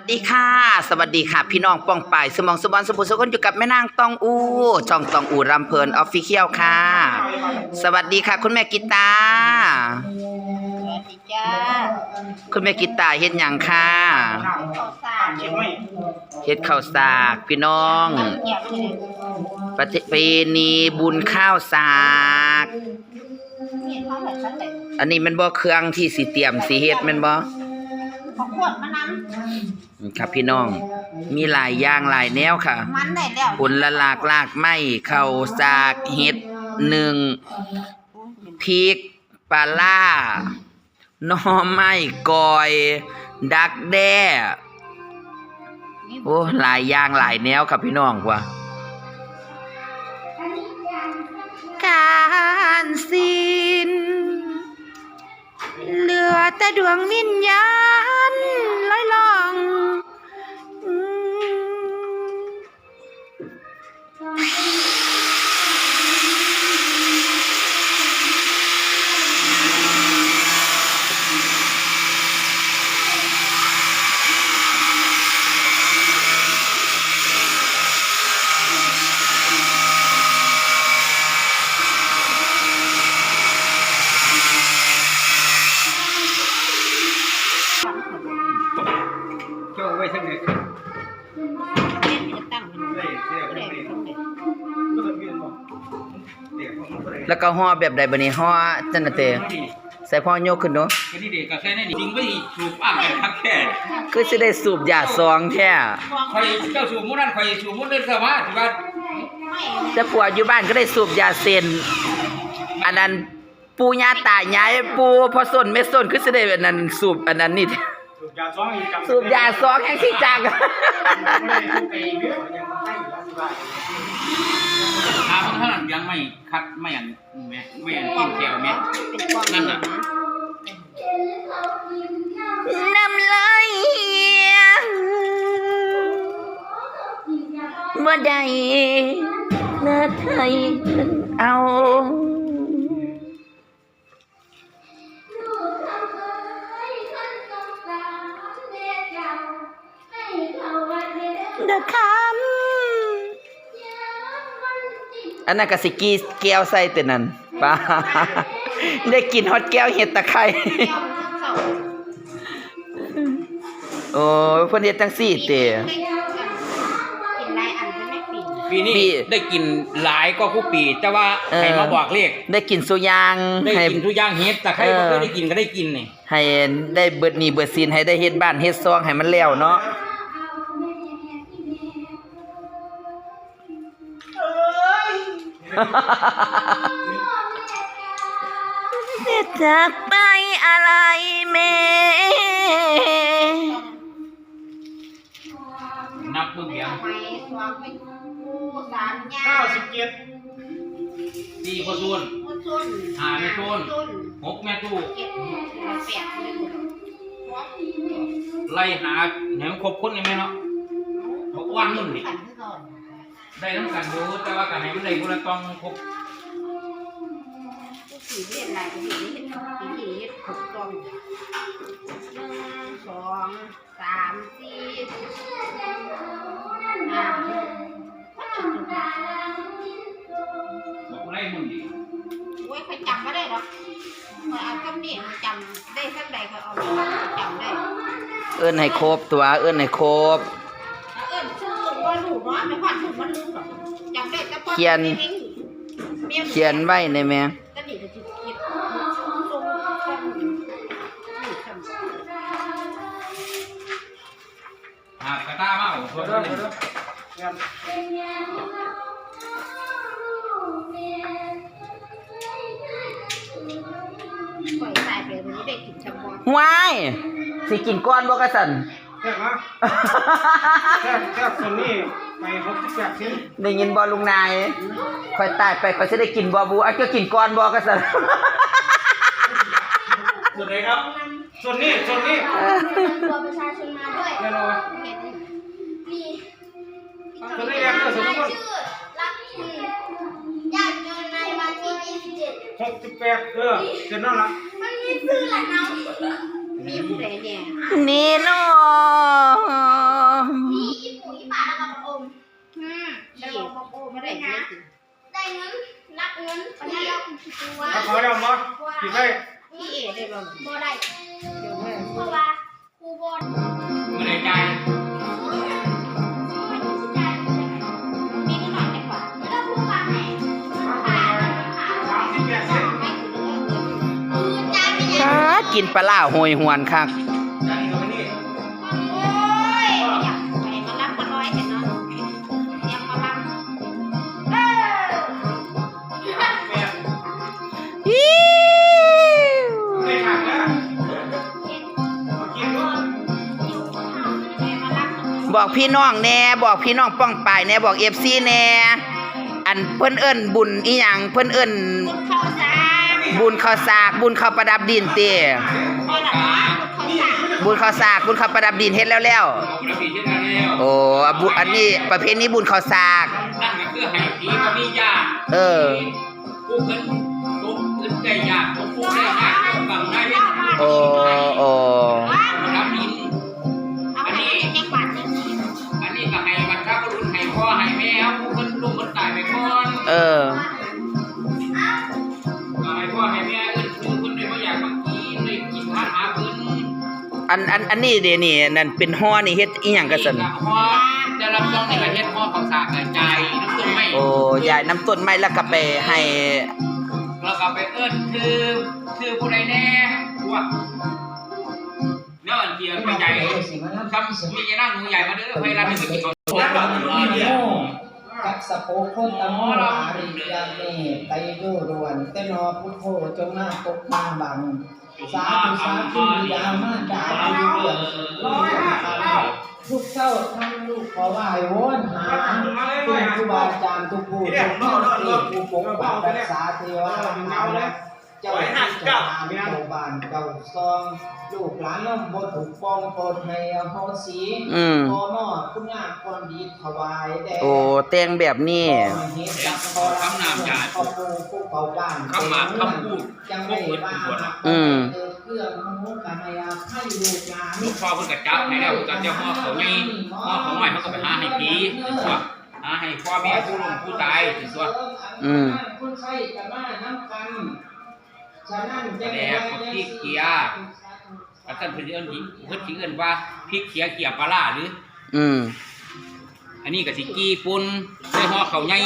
สวัสดีค่ะ สวัสดีค่ะ พี่น้องป้องป่ายสมองสมบันสมบูรณ์สมคนอยู่กับแม่นางตองอูช่องตองอูรำเพลินออฟฟิเชียลค่ะ สวัสดีค่ะ คุณแม่กิตาร์สวัสดีจ้าคุณแม่กิตาร์เฮ็ดหยังค่ะข้าวสารเชียงใหม่เฮ็ดข้าวสากพี่น้องเกียบเลยประเพณีบุญข้าวสากเนี่ยเขาแบบนั้นเลยอันนี้แมันบ่เครื่องที่สิเตรียมสิเฮ็ดแม่นบ่เขาขวดมานครับพี่น้อง มีหลายอย่างหลายแนวค่ะำมันได้แล้วผลละหลากลากไม้ข้าวสากเห็ดหนึ่งพริกปลาล่าหน่อไม้กอย ดักแด้ โอ้หลายอย่างหลายแนวครับพี่น้องว่ะการสิ้น เหลือแต่ดวงวิญญาณลอยลองอืม เจ้าไว้ทั้งไหนครับเล่นจะตั้งมันได้เสียก็ทั้ได้งไหนทั้งเด็กก็จะเวียนบ่เด็กมันก็ได้แล้วก็ห่อแบบใดบัดนี้ห่อจังนะเตใส่พ่อยกขึ้นเนาะก็ที่เด็กก็แค่นั้นจริงไม่สูบอ้างกันครับแค่คือสิได้สูบยาซองแท้คอยเจ้าสูบมุนั่นคอยสูบมุนั่นสมาถือว่าไม่แต่ปัวอยู่บ้านก็ได้สูบยาเซนอันนั้น ปู่ย่าตายายปู่พ่อส้นแม่ส้นคือสิได้อันนั้นสูบอันนั้นนี่ สูบยาซ้องอีกกำสูบยาซองแห่งสิจักไม่ได้สูบไปเยอะยังไม่อยู่แล้วที่บ้านหาคนเท่านั้นยังไม่คัดไม่อันแม่ไม่อันกินแก้วแม่เป็นความนั่นน่ะน้ำลายบ่ได้นาไทยเอา อันนั้นก็สิกีแก้วใส่แต่นั้นป้าได้กินฮอตแก้วเห็ดตะไคร้โอ้ยเพิ่นเฮ็ดจังซี่เตกินลายอันไม่ปิ่นปีนี้ได้กินหลายก็คู่ปีแต่ว่าให้มาบอกเลขได้กินสุอยางได้ให้กินทุกอย่างเฮ็ดแต่ใครบ่เคยได้กินก็ได้กินนี่ให้ได้เบิดหนี้เบิดสินให้ได้เฮ็ดบ้านเฮ็ดซองให้มันแล้วเนาะ จากไปอะไรแม่นับเบิ่งเดียวไม้สวางเป็นผู้สามยาเก้าสิบเจ็ดสี่พ่อซูนผู้ชุนหาแม่ชุนชุนหกแม่ตู้เจ็ดแปดเลยหมดไล่หาให้มันครบคนนี่แม่เนาะบอกวันนึงนี่ขันที่ก่อน ได้ทั้งกันดูแต่ว่าก็ให้มันได้คนละต้องครบผู้ผีเรียนลายผู้ผีเห็นผีผีเห็นหกกองหนึ่งสองสามสี่ห้าหกบอกว่าได้มึงดิโอ้ยเขาจำไม่ได้หรอกเขาเอาคำนี้จำได้สักใดเขาเอาจำได้ เอิ้นให้ครบตัว เอิ้นให้ครบ ว่าลูกเนาะไม่พอถูกมันลืมหรอกจำได้แต่พอเขียนเขียนไว้ในแม่ก็นี่ก็จะเขียนทรงทรงนี่คำหากระตามาเอาคนเด้อนึงเด้อเงินปล่อยสายไปวันนี้ได้กินชะมอนว้ายสิกินก้อนบ่กะสันแค่มาแค่แค่คนนี้ ไปหกสิบแปดเซนได้ยินบ่ลุงนายค่อยตายไปค่อยสิได้กินบ่บูอะจะกินก้อนบ่กะสันส่วนไหนครับ ส่วนนี้ส่วนนี้ตัวประชาชนมาด้วยแน่นอนเห็นส่วนนี้เรียนก็ส่วนทุกคนรักที่ญาติโยมในวันที่27หกสิบแปดเออเจ็ดนั่นละมันมีชื่อหลานน้องยมีผู้ใดเนี่ยนี่เนาะ พี่แล้วบอกโอ้ไม่ไม่ได้ได้เงินะนได้เงินนับเงินวันนี้เราคิดตัวถ้าขอได้มั้งกินได้พี่เอได้บ้างบ่ได้เดี๋ยวแม่เพราะว่าครูบอลไม่ได้ใจายไม่ได้ใจมีนิดหน่อยดีกว่าไม่ต้องพูดว่าไหนป่าป่าสามสิบแปดเซนไม่คือคือใจไม่ยังถ้ากินปลาล่าโหยหวนคัก บมาบอกพี่น้องแน่บอกพี่น้องป้องปายแน่บอกเอฟซีแน่อันเพิ่นเอิ้นบุญอีหยังเพิ่นเอิ้นคุณเข้าสาบุญข้าวสากบุญข้าวประดับดินเต้พ่อหลับเขาสาบุญข้าวสากบุญข้าวประดับดินเฮ็ดแล้วแล้วเอาระเบียบเช่นกันแล้วโอ้อะบุอันนี้ประเพณีบุญข้าวสากนั่นก็คือให้ผีก็มีญาติเออผู้เพิ่นทุกขึ้นได้ยากทุกผู้ได้ยากทุกบังได้เว้นโอ้โอ้ เออก็ให้พ่อให้แม่เอิ้นคือเพิ่นได้บ่อยากมากินได้กินทานหาเพิ่นอันอันอันนี้เดนี่นั่นเป็นห่อนี่เฮ็ดอีหยังกันซั่นพ่อจะรับรองในประเทศพ่อของสากกระจายน้ำต้นไม้โอ้ยายน้ำต้นไม้แล้วก็ไปให้แล้วก็ไปเอิ้นคือคือผู้ใดแน่พวกเนื้ออันเดียวเป็นใหญ่คำมีนั่งหนูใหญ่มาเด้อให้ร้านนี้ไปกินของโปรด กับสะโพกคนตะโมอาริยาเมไตโยรวนเตนอพุทโธจงมาปกมาบัง สาธุสาธุยามาดาดีเรื่องร้อยห้าสิบเก้าทุกเจ้าทั้งลูกขอไหว้วอนหาคุณครูบาอาจารย์ทุกผู้ทุกท่านที่ผู้ปกปักรักษาเทวดาทั้งหลาย เจ้าที่เจ้าทางเจ้าบ้านเจ้าซองลูกหลานน้องบ่ถูกฟ้องโปรดให้อโหสิอืมขอมอคุณงามความดีถวายแด่โอ้แต่งแบบนี้ คำนามจาขอปูผู้เขาบ้านคำมาคำพูดจังไม่กเพิ่นว่าปวดอืม เครื่องมือกันให้ลูกหลาน ลูกพ่อเพิ่นก็จับให้แล้วก็จะห่อเขาใหญ่ห่อเขาใหม่เขาก็ไปหาให้ผีถึงตัวหาให้พ่อแม่ผู้ลงผู้ตายถึงตัว อืม คุณใช้กันมาน้ำกัน ฉะนั้นจะแล้วก็พริกเกียอาจารย์เพิ่นเอิ้นอีกเพิ่นสิเอิ้นว่าพริกเขียเกียปลาร้าหรือ อืมอันนี้ก็สิกีปุ่นใส่ห่อเขาใหญ่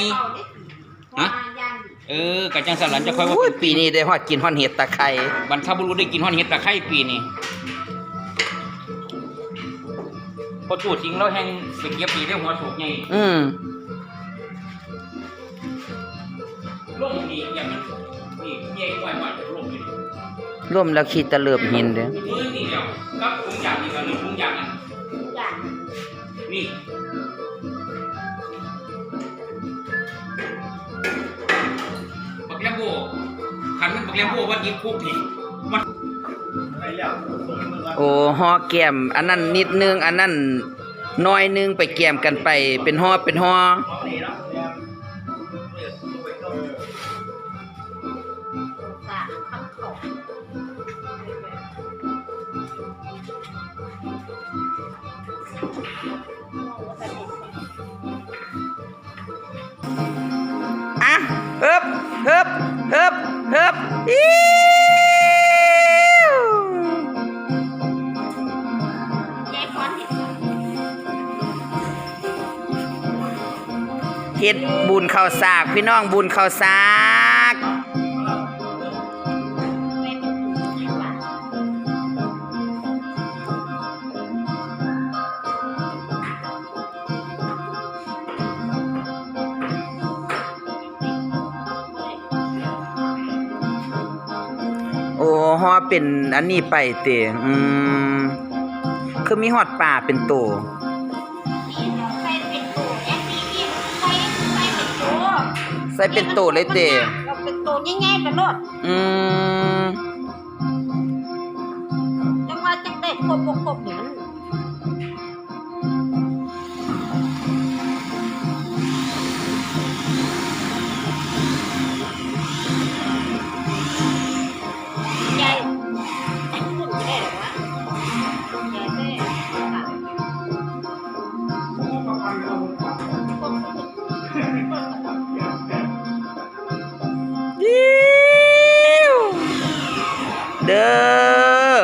ฮะย่างเออก็จังซั่นหลันจะค่อยว่าโอ้ยปีนี้ได้ฮอดกินฮอดเห็ดตะไคร้บรรพบุรุษได้กินฮอดเห็ดตะไคร้ปีนี้พอจูดทิ้งแล้วแห้งไปเก็บปีได้หัวโฉกใหญ่อืมล่มนี่อย่างมัน ร่วมแล้วขี้ตะเลิบหินเด้อมือนี่เดียวกับถุงยางนี่ก็นี่ถุงยางนั่นย่างนี่บักแลมโบคันมันบักแลมโบว่ายิงคุกนี่มันไปแล้วส่งมือกันโอ้ห่อแก้มอันนั้นนิดนึง อันนั้นน้อยนึงไปแก้มกันไป เป็นห่อเป็นห่อ อะฮิบฮิบฮิบฮิบอิ๊วแยกก้อนเห็ดเฮ็ดบุญข้าวสาก พี่น้องบุญข้าวสาก อ้ห่อเป็นอันนี้ไปเตะอืมคือมีฮอดป่าเป็นโตนี่เราใส่เป็นตัวแอนตี้นี่ใส่ใส่เป็นตัวใส่เป็นโตเลยเตะเราเป็นตัวง่ายๆไปโลดอืมจังว่าจังได้ครบบ่ครบนี่มัน เด้อ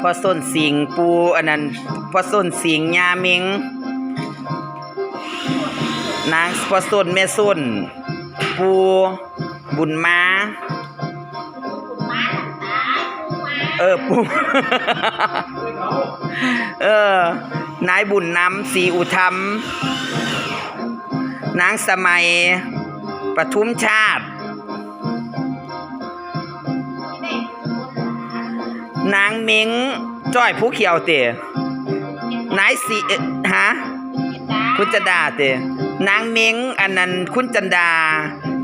พอส้นสิงปูอันนั้นพอส้นสิงยาเมงนางพอส้นแม่ส้น ปูบุญมา้าเออปูเออนายบุญนำสีอุธรรมนางสมัย ปทุมชาติ นางเม้งจ้อยผู้เขียวเตะนายสีฮะคุณจันดาเตะนางเม้งอันนั้นคุณจันดา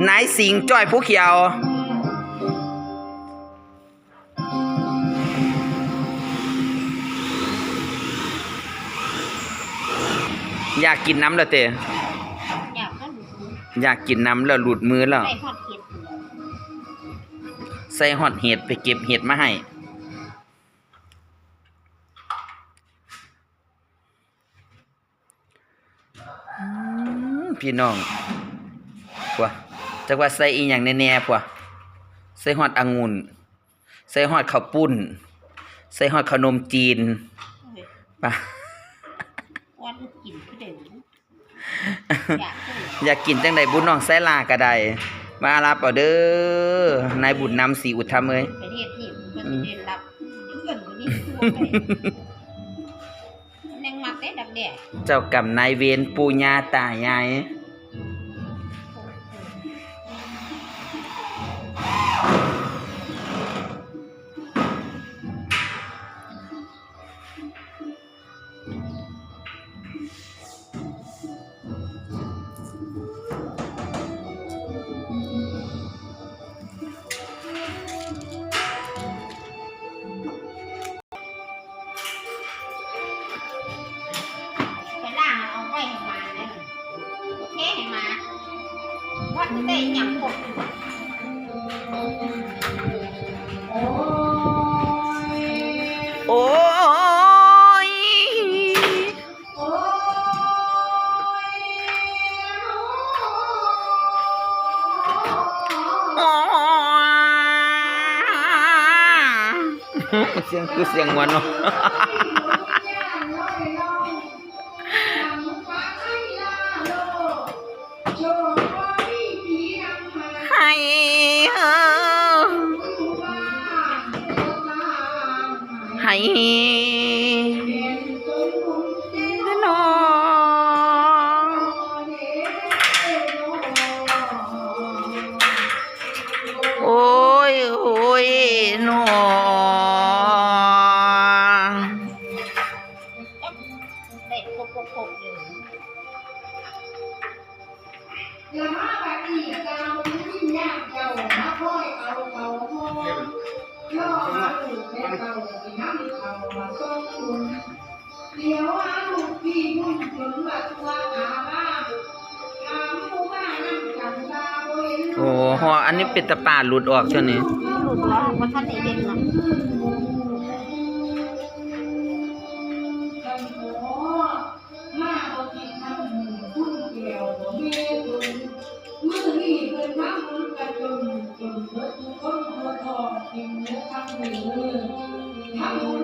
นายสิงจ้อยผู้เขียวอยากกินน้ำแล้วเตะ อยากกินน้ำแล้วหลุดมือแล้ว ใส่ทอดเห็ดใส่ฮอดเห็ดไปเก็บเห็ดมาให้อืมพี่น้องพัวจักว่าใส่อีหยังแน่ๆพัวใส่ฮอดองุ่น ใส่ฮอดข้าวปุ้น ใส่ฮอดขนมจีนปะวันกินที่เด่น อยากก็ดูอยากกินจังใดบุญน้องไสลาก็ได้มารับเอาเด้อนายบุญนำสีอุทธรรมเอ้ยไปเรียกที่มันจะเด่นรับเพื่อนคนนี้ทั่วไปยังมักได้ดักแด่เจ้ากรรมนายเวรปู่ย่าตายาย เสียงคือเสียงงวนเนาะให้เออให้ มูมันมานั่งกันเมก็เห็นลูก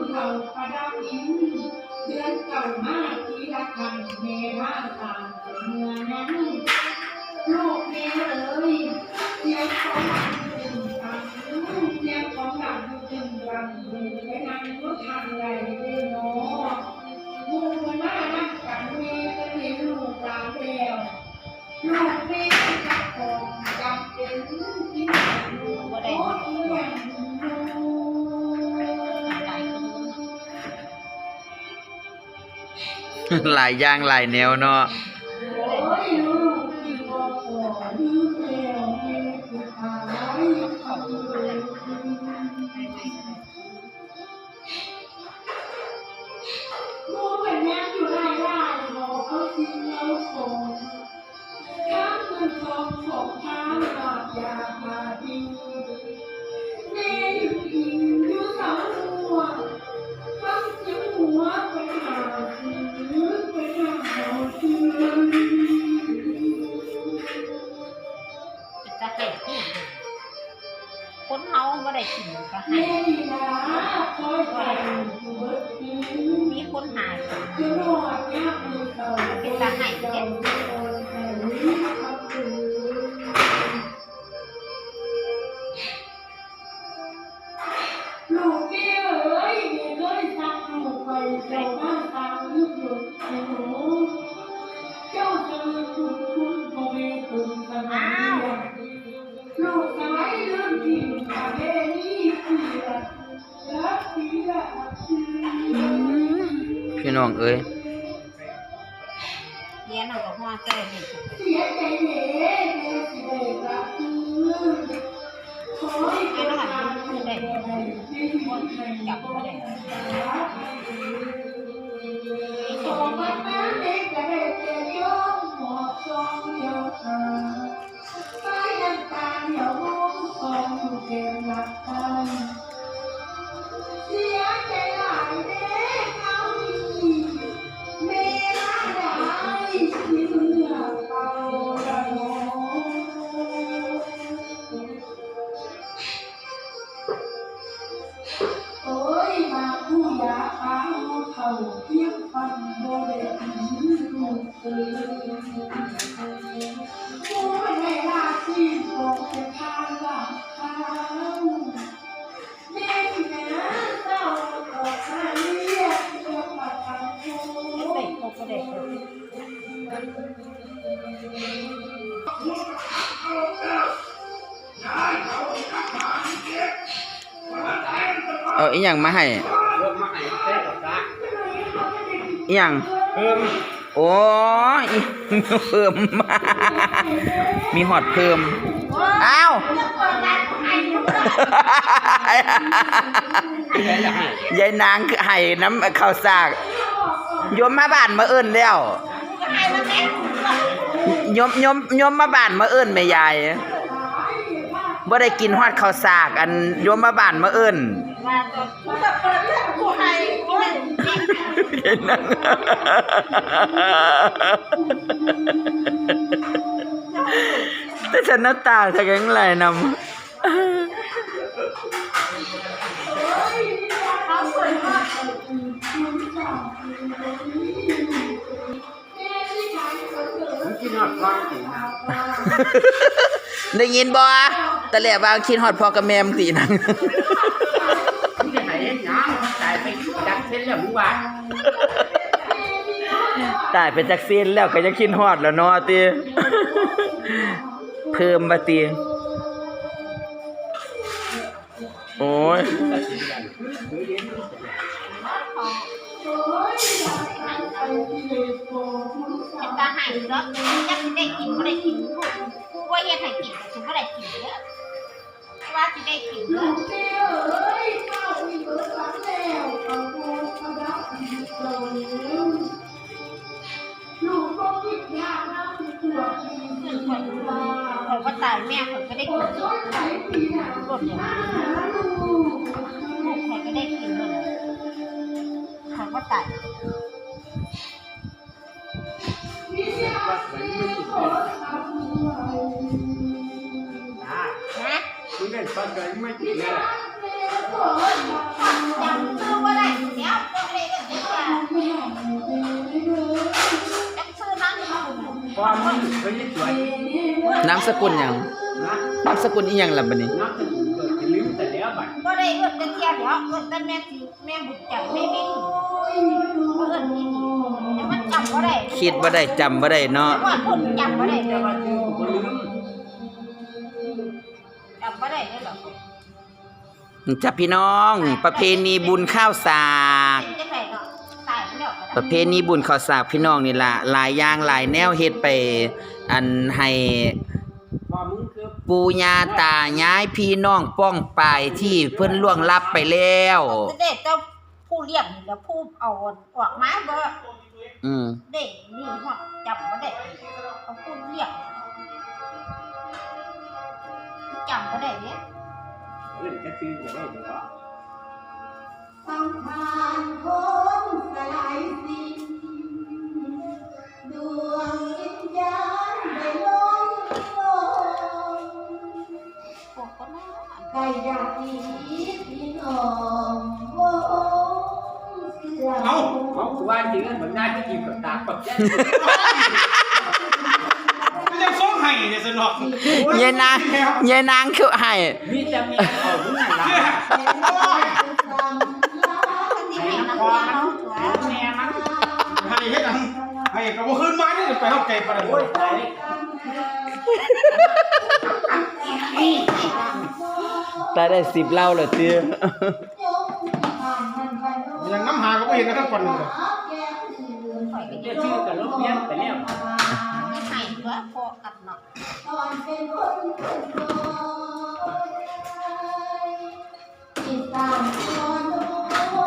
หลานแล้วลูกเมจับของจำเป็นที่ไหนลูกบ่ได้หมดอย่าง หลายคนหลายอย่างหลายแนวเนาะ ได้กินก็ให้มีคนหายเป็นตาหายเจ็บ อพี่น้องเอ้ยเรียนเอากับ เอาอีหยังมาให้เริ่มมาให้เต้กับตาอีหยังเพิ่ม โอ้ยเพิ่มมามีหอดเพิ่มอ้าวยายนางคือให้น้ำข้าวสากยมมาบ้านมาเอิ้นแล้วยมยมยมมาบ้านมาเอิ้นแม่ยายบ่ได้กินฮอดข้าวสาก อันยมมาบ้านมาเอิ้น ว่าจะแบบเปิดเรื่องผู้ให้โอ้ยยายนางแต่ฉันหน้าตาจะแข็งไรนำผมกินหอดฟังสิได้ยินบ่ตะแหลบางคิดฮอดพ่อกับแม่มตีนัง งว่าตายไปจากซีนแล้วก็ยังคิดฮอดแล้วเนาะติเพิ่มบ่ติโอ้ยเป็นตาให้แล้วยังได้กินบ่ได้กินผู้ว่าเฮ็ดให้กินแต่บ่ได้กินเด้อว่าสิได้กินเด้อ ลูกก็คิดยากนะตัวจริงขึ้นคนคนก็ตายแม่คนก็ได้กินรถไหลปีหนารถอย่างลูกลูกใครก็ได้กินหมดเลยเขาก็ตายวิทยาศาสตร์ทำไว้อ่านะคุณได้ฟังกันไม่กินแความมันเคยสวยนามสกุลหยังนะนามสกุลอีหยังล่ะบัดนี้ นักจะเกิดจะลืมแต่แล้วบัดก็ได้เอื้อนจะเทียบเดี๋ยวเอื้อนแต่แม่สิแม่บุญจับแม่ไม่ถูกเอื้อนนี่แต่มันจำก็ได้คิดบ่ได้จำบ่ได้เนาะว่าคนจำก็ได้แต่ว่าชื่อกูลืมจำก็ได้เลยหรอจ้ะพี่น้อง ประเพณีบุญข้าวสาก เป็นจังไรเนาะตายไปแล้วก็ปได้ระเพณีบุญข้าวสากพี่น้องนี่ล่ะหลายอย่างหลายแนวเฮ็ดไปอันให้ความมึงคือปู่ย่าตายายพี่น้องป้องปายที่เพิ่นล่วงลับไปแล้วจะได้เจ้าผู้เลี้ยงนี่แล้วผู้เอาออกมาบ่อืมเด็กนี่ฮอดจำบ่ได้เอาผู้เลี้ยงจำบ่ได้เนี่ยเรื่องจะชื่อจะได้หรือเปล่า สังขารคนสลายสิ้นดวงวิญญาณได้ลอยลงพวกก็น่าใครอยากมีพี่น้องวงเสือเอาเขาว่าจริงเหมือนได้ที่กินกับตากับแก้ไม่ยังส่งให้เนี่ยสนอกยายนางยายนางคือให้ มีแต่เมียเขาผู้นั้นละ ที่ให้น้ำยาเนาะตัว แม่มัน ให้เฮ็ดหยังให้ก็บ่ ขึ้นมานี่ไปเฮาไกลปานนั้นโอ้ยตายตาได้สิบเหล่าเลยเตื้อยังน้ำหาก็บ่เห็นนะทั้งปานนั้นเลยข่อยก็จะจะชื่อกับลูกเลี้ยงไปแล้วให้ตัวพอกับเนาะตอนเป็นคนติดตามตอนโน้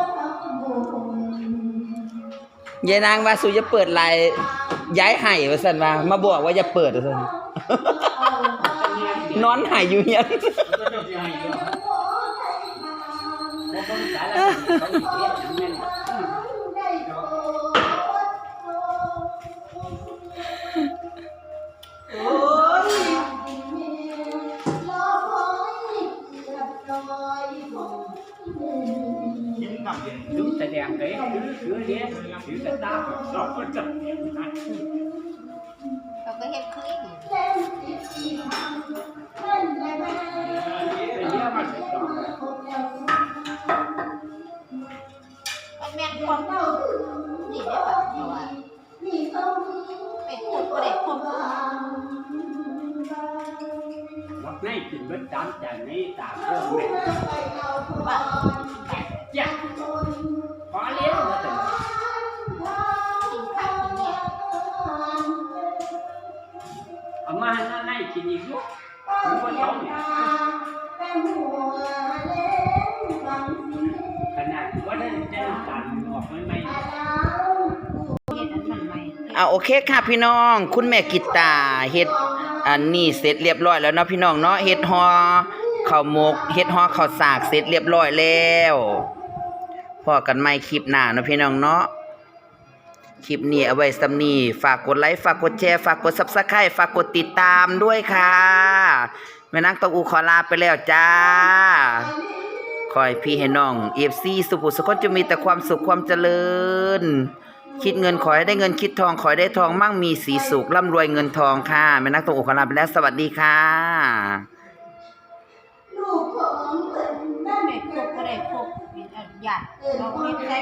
นทำบุญยายนางว่าสู่จะเปิดไลน์ ย้ายไห้ว่าซั่นว่ามาบอกว่าอย่าเปิดว่าซั่นนอนไห้อยู่เฮียนก็จะให้เยอะบ่ต้องสารเขาเลี้ยงแม่นยิ้มนำถึงแสดงไปถือถือเลี้ย งถือกระตา เคค่ะพี่น้อง คุณแม่กิตาเฮ็ดอันนี้เสร็จเรียบร้อยแล้วเนาะพี่น้องเนาะเฮ็ดฮอข้าวหมกเฮ็ดฮอข้าวสากเสร็จเรียบร้อยแล้วพอกันใหม่คลิปหน้าเนาะพี่น้องเนาะคลิปนี้เอาไว้สำนีฝากกดไลค์ฝากกดแชร์ฝากกด Subscribe ฝากกดติดตามด้วยค่ะแม่นางตองอูขอลาไปแล้วจ้าขอให้พี่ให้น้อง FC สุภุสุคนจะมีแต่ความสุขความเจริญ คิดเงินขอให้ได้เงินคิดทองขอให้ได้ทองมั่งมีสีสุขร่ำรวยเงินทองค่ะแม่นักตรงอกขอลาไปแล้วสวัสดีค่ะลูกของเพิ่นนั่นแม่พบก็ได้พบญาติเราเฮ็ดใส่